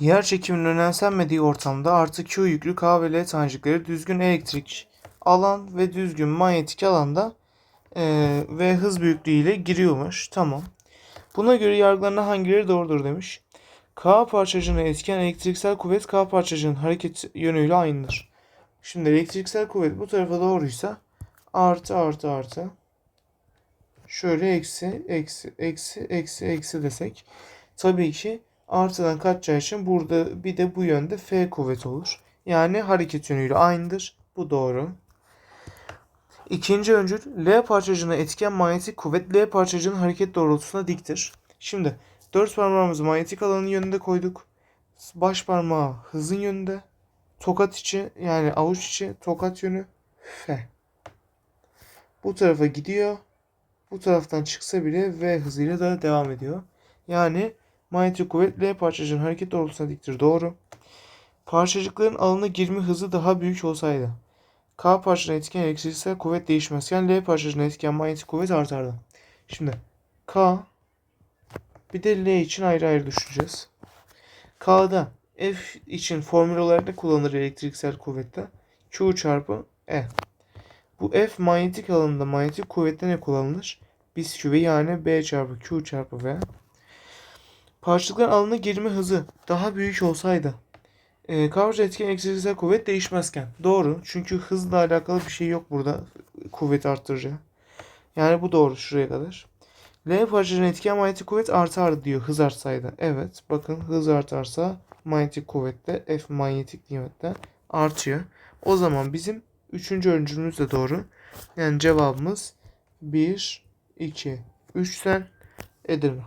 Yer çekiminin önemsenmediği ortamda artı Q yüklü K ve L tanecikleri düzgün elektrik alan ve düzgün manyetik alanda eee, ve hız büyüklüğü ile giriyormuş. Tamam. Buna göre yargılarından hangileri doğrudur demiş. K parçacığına etken elektriksel kuvvet K parçacığının hareket yönüyle aynıdır. Şimdi elektriksel kuvvet bu tarafa doğruysa artı artı artı şöyle eksi eksi eksi eksi eksi desek tabii ki artıdan kaçacağı için burada bir de bu yönde F kuvvet olur. Yani hareket yönüyle aynıdır. Bu doğru. İkinci öncül L parçacığına etken manyetik kuvvet L parçacığının hareket doğrultusuna diktir. Şimdi dört parmağımızı manyetik alanın yönünde koyduk. Baş parmağı hızın yönünde. Tokat içi yani avuç içi tokat yönü F. Bu tarafa gidiyor. Bu taraftan çıksa bile V hızıyla da devam ediyor. Yani manyetik kuvvet L parçacığının hareket doğrultusuna diktir. Doğru. Parçacıkların alana girme hızı daha büyük olsaydı. K parçacığına etken elektriksel kuvvet değişmezken L parçacığına etken manyetik kuvvet artardı. Şimdi K bir de L için ayrı ayrı düşüneceğiz. K'da F için formül olarak ne kullanılır elektriksel kuvvette? Q çarpı E. Bu F manyetik alanında manyetik kuvvette ne kullanılır? Biz Q'yu yani B çarpı Q çarpı V. Parçacıkların alana girme hızı daha büyük olsaydı e, kavrayıcı etken elektriksel kuvvet değişmezken. Doğru. Çünkü hızla alakalı bir şey yok burada. Kuvvet arttırıcı. Yani bu doğru şuraya kadar. L parçacığının etken manyetik kuvvet artardı diyor hız artsaydı. Evet. Bakın hız artarsa manyetik kuvvette F manyetik kuvvette artıyor. O zaman bizim üçüncü öncülümüz de doğru. Yani cevabımız 1, 2, 3'ten Edirne.